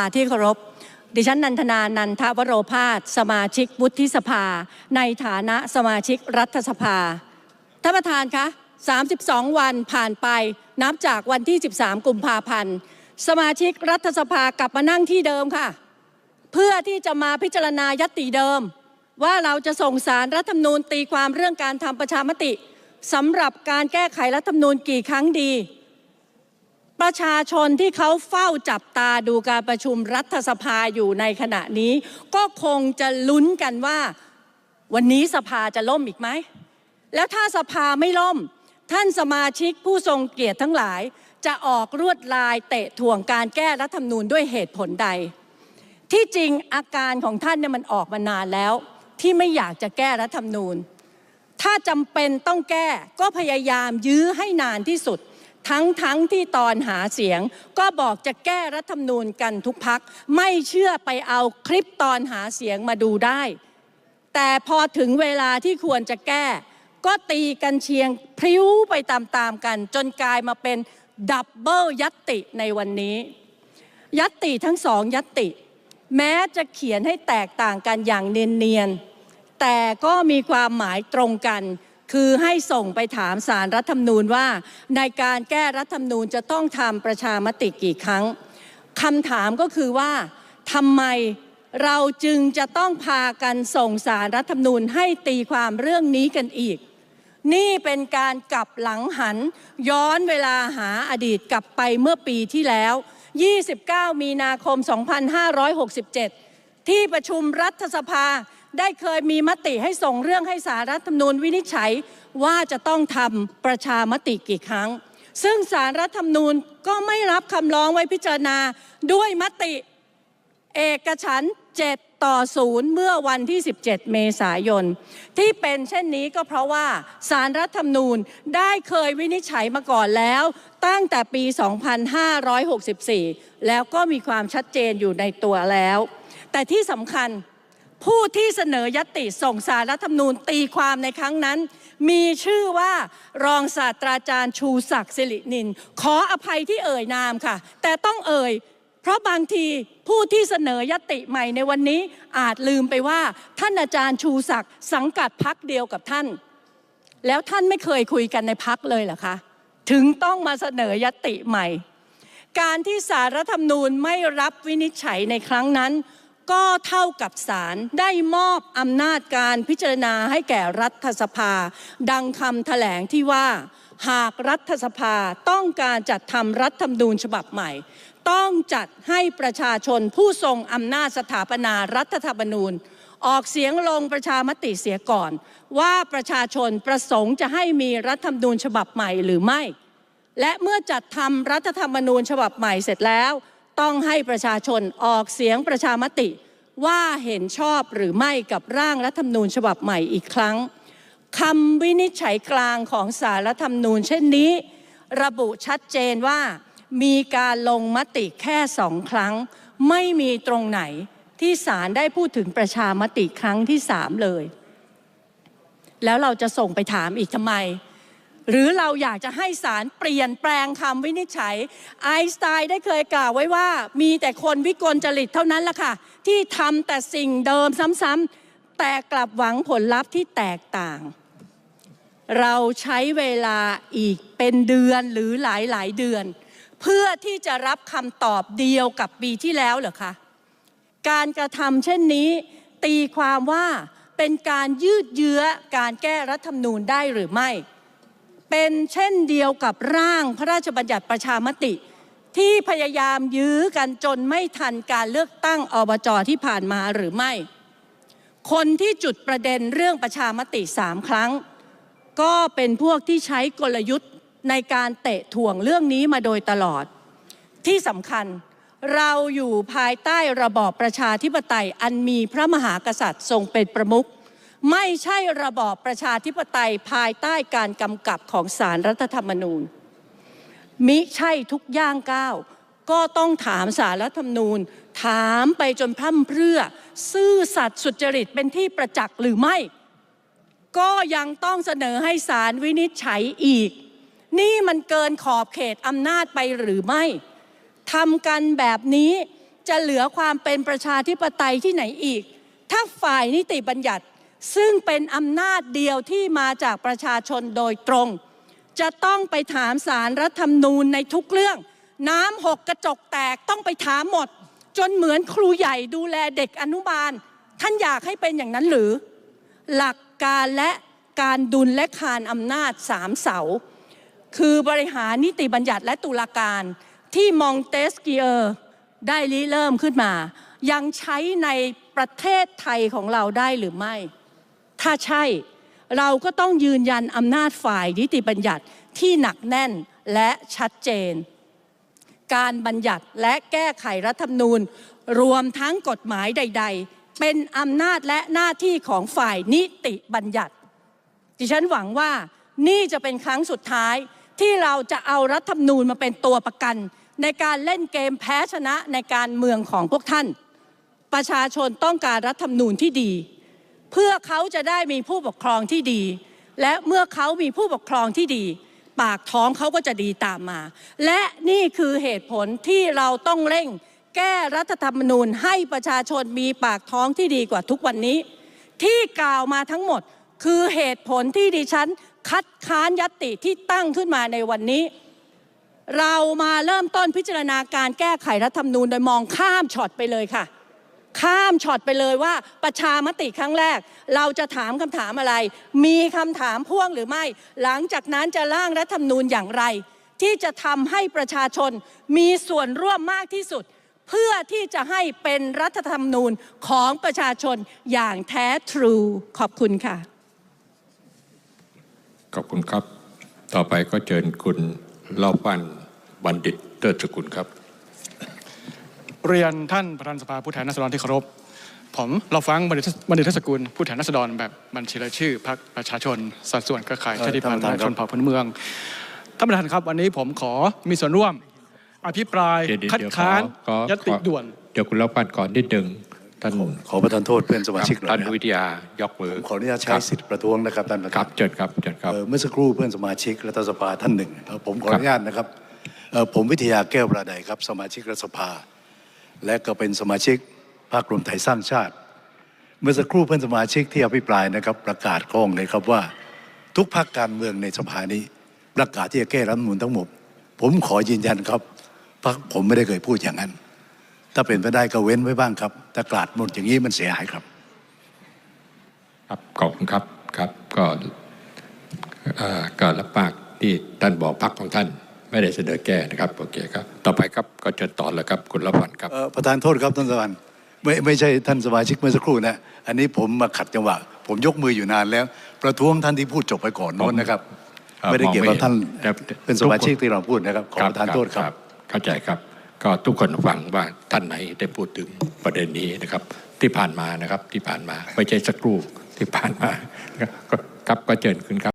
าที่เคารพ ดิฉันนันทนา นันทวโรพาสสมาชิกวุฒิสภา ในฐานะสมาชิกรัฐสภา ท่านประธานคะ 32 วันผ่านไป นับจากวันที่ 13 กุมภาพันธ์ สมาชิกรัฐสภากลับมานั่งที่เดิมค่ะ เพื่อที่จะมาพิจารณายตติเดิม ว่าเราจะส่งสารรัฐธรรมนูญตีความเรื่องการทำประชามติสำหรับการแก้ไขรัฐธรรมนูญกี่ครั้งดี ประชาชนที่เขาเฝ้าจับตาดูการประชุมรัฐสภาอยู่ในขณะนี้ ก็คงจะลุ้นกันว่า วันนี้สภาจะล่มอีกไหม แล้วถ้าสภาไม่ล่ม ท่านสมาชิกผู้ทรงเกียรติทั้งหลาย จะออกรวดลายเตะถ่วงการแก้รัฐธรรมนูญด้วยเหตุผลใด ที่จริงอาการของท่านเนี่ยมันออกมานานแล้ว ที่ไม่อยากจะแก้รัฐธรรมนูญ ถ้าจำเป็นต้องแก้ก็พยายามยื้อให้นานที่สุด ทั้งทั้งที่ตอนหาเสียง ก็บอกจะแก้รัฐธรรมนูญกันทุกพัก ไม่เชื่อไปเอาคลิปตอนหาเสียงมาดูได้ แต่พอถึงเวลาที่ควรจะแก้ ก็ตีกันเชียงพริ้วไปตามๆกัน จนกลายมาเป็นดับเบิลยัตติในวันนี้ ยัตติทั้งสองยัตติ แม้จะเขียนให้แตกต่างกันอย่างเนียนๆแต่ก็มีความหมายตรงกัน คือให้ส่งไปถามสารรัฐธรรมนูญว่า ในการแก้รัฐธรรมนูญจะต้องทำประชามติกี่ครั้งคำถามก็คือว่าทำไมเราจึงจะต้องพากันส่งสารรัฐธรรมนูญให้ตีความเรื่องนี้กันอีก นี่เป็นการกลับหลังหัน ย้อนเวลาหาอดีตกลับไปเมื่อปีที่แล้ว 29 มีนาคม 2567 ที่ประชุมรัฐสภา ได้เคยมีมติให้ส่งเรื่องให้สารรัฐธรรมนูญวินิจฉัยว่าจะต้องทำประชามติกี่ครั้ง ซึ่งสารรัฐธรรมนูญก็ไม่รับคำร้องไว้พิจารณาด้วยมติเอกฉันท์7ต่อ0เมื่อวันที่ 17 เมษายน ที่เป็นเช่นนี้ก็เพราะว่าสารรัฐธรรมนูญได้เคยวินิจฉัยมาก่อนแล้ว ตั้งแต่ปี 2564 แล้วก็มีความชัดเจนอยู่ในตัวแล้ว แต่ที่สำคัญ ผู้ที่เสนอยติส่งสารรัฐธรรมนูญตีความในครั้งนั้น มีชื่อว่ารองศาสตราจารย์ชูศักดิ์สิรินิน ขออภัยที่เอ่ยนามค่ะ แต่ต้องเอ่ย เพราะบางทีผู้ที่เสนอยติใหม่ในวันนี้อาจลืมไปว่า ท่านอาจารย์ชูศักดิ์สังกัดพักเดียวกับท่าน แล้วท่านไม่เคยคุยกันในพักเลยเหรอคะถึงต้องมาเสนอยติใหม่ การที่สารรัฐธรรมนูญไม่รับวินิจฉัยในครั้งนั้น ก็เท่ากับสารได้มอบอำนาจการพิจารณาให้แก่รัฐสภา ดังคำแถลงที่ว่า หากรัฐสภาต้องการจัดทำรัฐธรรมนูญฉบับใหม่ ต้องจัดให้ประชาชนผู้ทรงอำนาจสถาปนารัฐธรรมนูญ ออกเสียงลงประชามติเสียก่อน ว่าประชาชนประสงค์จะให้มีรัฐธรรมนูญฉบับใหม่หรือไม่ และเมื่อจัดทำรัฐธรรมนูญฉบับใหม่เสร็จแล้ว ต้องให้ประชาชนออกเสียงประชามติว่าเห็นชอบหรือไม่กับร่างรัฐธรรมนูญฉบับใหม่อีกครั้งคำวินิจฉัยกลางของสารรัฐธรรมนูญ เช่นนี้ ระบุชัดเจนว่า มีการลงมติแค่สองครั้ง ไม่มีตรงไหนที่ศาลได้พูดถึงประชามติครั้งที่สามเลย แล้วเราจะส่งไปถามอีกทำไม หรือเราอยากจะให้ศาลเปลี่ยนแปลงคำวินิจฉัย ไอสไตน์ได้เคยกล่าวไว้ว่า มีแต่คนวิกลจริตเท่านั้นล่ะค่ะ ที่ทำแต่สิ่งเดิมซ้ำๆแต่กลับหวังผลลัพธ์ที่แตกต่าง เราใช้เวลาอีกเป็นเดือนหรือหลายๆเดือน เพื่อที่จะรับคำตอบเดียวกับปีที่แล้วเหรอคะการกระทำเช่นนี้ ตีความว่าเป็นการยืดเยื้อการแก้รัฐธรรมนูญได้หรือไม่ เป็นเช่นเดียวกับร่างพระราชบัญญัติประชามติ ที่พยายามยื้อกันจนไม่ทันการเลือกตั้งอบจที่ผ่านมาหรือไม่ คนที่จุดประเด็นเรื่องประชามติสามครั้ง ก็เป็นพวกที่ใช้กลยุทธ์ในการเตะถ่วงเรื่องนี้มาโดยตลอด ที่สำคัญเราอยู่ภายใต้ระบอบประชาธิปไตยอันมีพระมหากษัตริย์ทรงเป็นประมุข ไม่ใช่ระบอบประชาธิปไตยภายใต้การกำกับของสารรัฐธรรมนูญ มิใช่ทุกย่างก้าวก็ต้องถามสารรัฐธรรมนูญ ถามไปจนพร่ำเพรื่อ ซื่อสัตย์สุจริตเป็นที่ประจักษ์หรือไม่ ก็ยังต้องเสนอให้ศาลวินิจฉัยอีก นี่มันเกินขอบเขตอำนาจไปหรือไม่ทำกันแบบนี้จะเหลือความเป็นประชาธิปไตยที่ไหนอีก ถ้าฝ่ายนิติบัญญัติ ซึ่งเป็นอำนาจเดียวที่มาจากประชาชนโดยตรง จะต้องไปถามสารรัฐธรรมนูญในทุกเรื่อง น้ำหกกระจกแตกต้องไปถามหมด จนเหมือนครูใหญ่ดูแลเด็กอนุบาล ท่านอยากให้เป็นอย่างนั้นหรือ หลักการและการดุลและคานอำนาจสามเสา คือบริหารนิติบัญญัติและตุลาการที่มองเตสเกียร์ได้ริเริ่มขึ้นมา ยังใช้ในประเทศไทยของเราได้หรือไม่ ถ้าใช่เราก็ต้องยืนยันอำนาจฝ่ายนิติบัญญัติที่หนักแน่นและชัดเจน การบัญญัติและแก้ไขรัฐธรรมนูญ รวมทั้งกฎหมายใด ๆ เป็นอำนาจและหน้าที่ของฝ่ายนิติบัญญัติ ดิฉันหวังว่านี่จะเป็นครั้งสุดท้ายที่เราจะเอารัฐธรรมนูญมาเป็นตัวประกัน ในการเล่นเกมแพ้ชนะในการเมืองของพวกท่าน ประชาชนต้องการรัฐธรรมนูญที่ดี เพื่อเขาจะได้มีผู้ปกครองที่ดี และเมื่อเขามีผู้ปกครองที่ดี ปากท้องเขาก็จะดีตามมา และนี่คือเหตุผลที่เราต้องเร่ง แก้รัฐธรรมนูญให้ประชาชนมีปากท้องที่ดีกว่าทุกวันนี้ ที่กล่าวมาทั้งหมดคือเหตุผลที่ดิฉันคัดค้านยตติที่ตั้งขึ้นมาในวันนี้ เรามาเริ่มต้นพิจารณาการแก้ไขรัฐธรรมนูญโดยมองข้ามช็อตไปเลยค่ะ ข้ามช็อตไปเลยว่าประชามติครั้งแรก เราจะถามคำถามอะไร มีคำถามพ่วงหรือไม่ หลังจากนั้นจะร่างรัฐธรรมนูญอย่างไร ที่จะทำให้ประชาชนมีส่วนร่วมมากที่สุด เพื่อที่จะให้เป็นรัฐธรรมนูญของประชาชนอย่างแท้ทรูขอบคุณค่ะ ขอบคุณครับ ต่อไปก็เชิญคุณเล่าปั้นบัณฑิตเติร์สกุลครับ เรียนท่านประธานสภาผู้แทนราษฎรที่เคารพ ผมเราฟังบัณฑิตบัณฑิตเทศกุลผู้แทนราษฎรแบบบัญชีรายชื่อพรรคประชาชน สัดส่วนเครือข่ายเอ่อชาติพันธุ์ท่านประธานและครัชบนเผ่าพื้นเมืองท่านประธานครับวันนี้ผมขอมีส่วนร่วม อภิปรายเดี๋ยวเดี๋ยวคัดเดี๋ยวค้านขอขอยติขอด่วน เดี๋ยวคุณเล่าปั้นก่อนนิดหนึ่งท่านขอประทานโทษเพื่อนสมาชิกหน่ท่าอนยนะครับวิทยายกมือขออนุญาตใช้สิทธิ์ประท้วงนะครับท่านประคธารันบเชิญครับเชิญครับเอ่อเมื่อสักครู่เพื่อนสมาชิกรัฐสภาท่านหนึ่งเอ่อผมขอครัอบนุญาตนะครับเอ่อผมวิทยาแก้วประไดครับสมาชิกรัฐสภา และก็เป็นสมาชิกพรรครวมไทยสร้างชาติ เมื่อสักครู่เพื่อนสมาชิกที่อภิปรายนะครับ ประกาศกล้องเลยครับว่า ทุกพรรคการเมืองในสภานี้ ประกาศที่จะแก้รัฐมนูญทั้งหมด ผมขอยืนยันครับพรรคผมไม่ได้เคยพูดอย่างนั้น ถ้าเป็นไปได้ก็เว้นไว้บ้างครับถ้ากราดหมดอย่างนี้มันเสียหายครับครับขอบคุณครับครับก็เอ่อก็รับปากที่ท่านบอกพักของท่าน ไม่ได้เสนอแก้นะครับโอเคครับ ต่อไปครับก็เชิญต่อเลยครับคุณละพันธ์ครับเอ่อประธานโทษครับท่านสวรรค์ไม่ไม่ใช่ท่านสมาชิกเมื่อสักครู่นะอันนี้ผมมาขัดจังหวะ ผมยกมืออยู่นานแล้ว ประท้วงท่านที่พูดจบไปก่อนโน้นนะครับเอ่อไม่ได้เกี่ยวกับท่านมองไม่เห็นแต่เป็นสมาชิกที่เราพูดนะครับขอประทานโทษครับ เข้าใจครับ ก็ทุกคนฟังว่าท่านไหนได้พูดถึงประเด็นนี้นะครับ ที่ผ่านมานะครับที่ผ่านมา ไม่ใช่สักครู่ที่ผ่านมาครับก็ครับก็เชิญคุณครับ